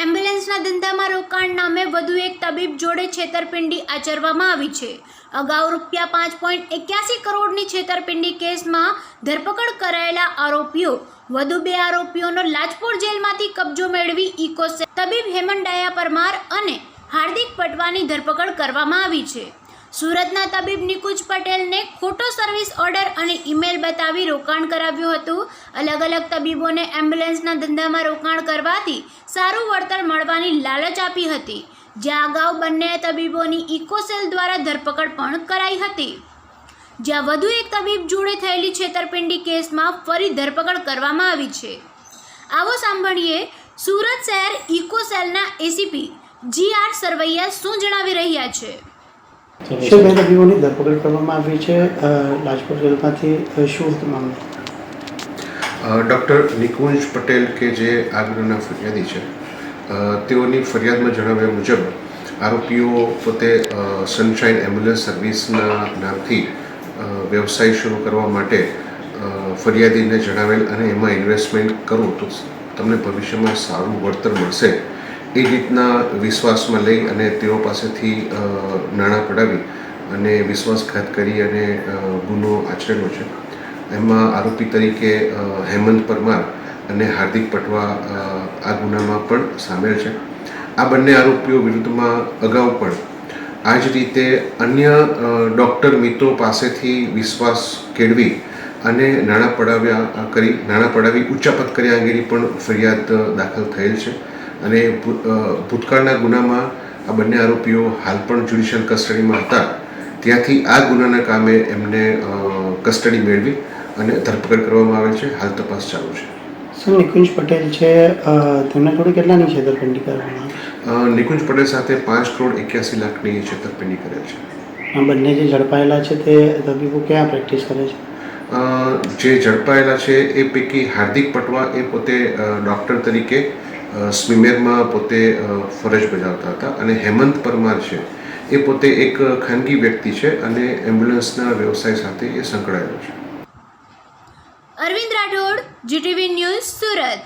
એમ્બ્યુલન્સના ધંધામાં રોકાણ નામે વધુ એક તબીબ જોડે છેતરપિંડી આચરવામાં આવી છે. અગાઉ રૂપિયા પાંચ પોઈન્ટ એક્યાસી કરોડની છેતરપિંડી કેસમાં ધરપકડ કરાયેલા આરોપીઓ. વધુ બે આરોપીઓનો લાજપોર જેલમાંથી કબજો મેળવી ઇકોસે તબીબ હેમંડાયા પરમાર અને હાર્દિક પટવાની ધરપકડ કરવામાં આવી છે. સુરતના તબીબ નિકુંજ પટેલને ખોટો સર્વિસ ઓર્ડર અને ઈમેલ બતાવી રોકાણ કરાવ્યું હતું. અલગ અલગ તબીબોને એમ્બ્યુલન્સના ધંધામાં રોકાણ કરવાથી સારું વળતર મળવાની લાલચ આપી હતી. જ્યાં અગાઉ બંને તબીબોની ઇકોસેલ દ્વારા ધરપકડ પણ કરાઈ હતી. જ્યાં વધુ એક તબીબ જોડે થયેલી છેતરપિંડી કેસમાં ફરી ધરપકડ કરવામાં આવી છે. આવો સાંભળીએ સુરત શહેર ઇકોસેલના એસીપી જી આર સરવૈયા શું જણાવી રહ્યા છે. છે બે તબીબોની ધરપકડ કરવામાં આવી છે. રાજકોટ જેલમાંથી શું હતું મામલો ડૉક્ટર નિકુંજ પટેલ કે જે આગ્રહના ફરિયાદી છે તેઓની ફરિયાદમાં જણાવ્યા મુજબ આરોપીઓ પોતે સનશાઇન એમ્બ્યુલન્સ સર્વિસના નામથી વ્યવસાય શરૂ કરવા માટે ફરિયાદીને જણાવેલ અને એમાં ઇન્વેસ્ટમેન્ટ કરો તો તમને ભવિષ્યમાં સારું વળતર મળશે. એ રીતના વિશ્વાસમાં લઈ અને તેઓ પાસેથી નાણાં પડાવી અને વિશ્વાસઘાત કરી અને ગુનો આચરેલો છે. એમાં આરોપી તરીકે હેમંત પરમાર અને હાર્દિક પટવા આ ગુનામાં પણ સામેલ છે. આ બંને આરોપીઓ વિરુદ્ધમાં અગાઉ પણ આ જ રીતે અન્ય ડૉક્ટર મિત્રો પાસેથી વિશ્વાસ કેળવી અને નાણાં પડાવ્યા, કરી, નાણાં પડાવી, ઉચ્ચાપત કર્યા અંગેની પણ ફરિયાદ દાખલ થયેલ છે. અને ભૂતકાળના ગુનામાં આ બંને આરોપીઓ હાલ પણ જ્યુડિશિયલ કસ્ટડીમાં હતા. ત્યાંથી આ ગુનાના કામે એમને કસ્ટડી મેળવી અને ધરપકડ કરવામાં આવેલ છે. હાલ તપાસ ચાલુ છે. સર નિકુંજ પટેલ છે તેમના જોડે કેટલાની છેતરપિંડી કરવામાં નિકુંજ પટેલ સાથે પાંચ કરોડ એક્યાસી લાખની છેતરપિંડી કરેલ છે. આ બંને જે ઝડપાયેલા છે તે તબીબો ક્યાં પ્રેક્ટિસ કરે છે? જે ઝડપાયેલા છે એ પૈકી હાર્દિક પટવા એ પોતે ડૉક્ટર તરીકે સ્વિમેરમાં પોતે ફરજ બજાવતા હતા અને હેમંત પરમાર છે, એ પોતે એક ખાનગી વ્યક્તિ છે અને એમ્બ્યુલન્સના વ્યવસાય સાથે એ સંકળાયેલો છે. Arvind Rathod, GTV news, Surat.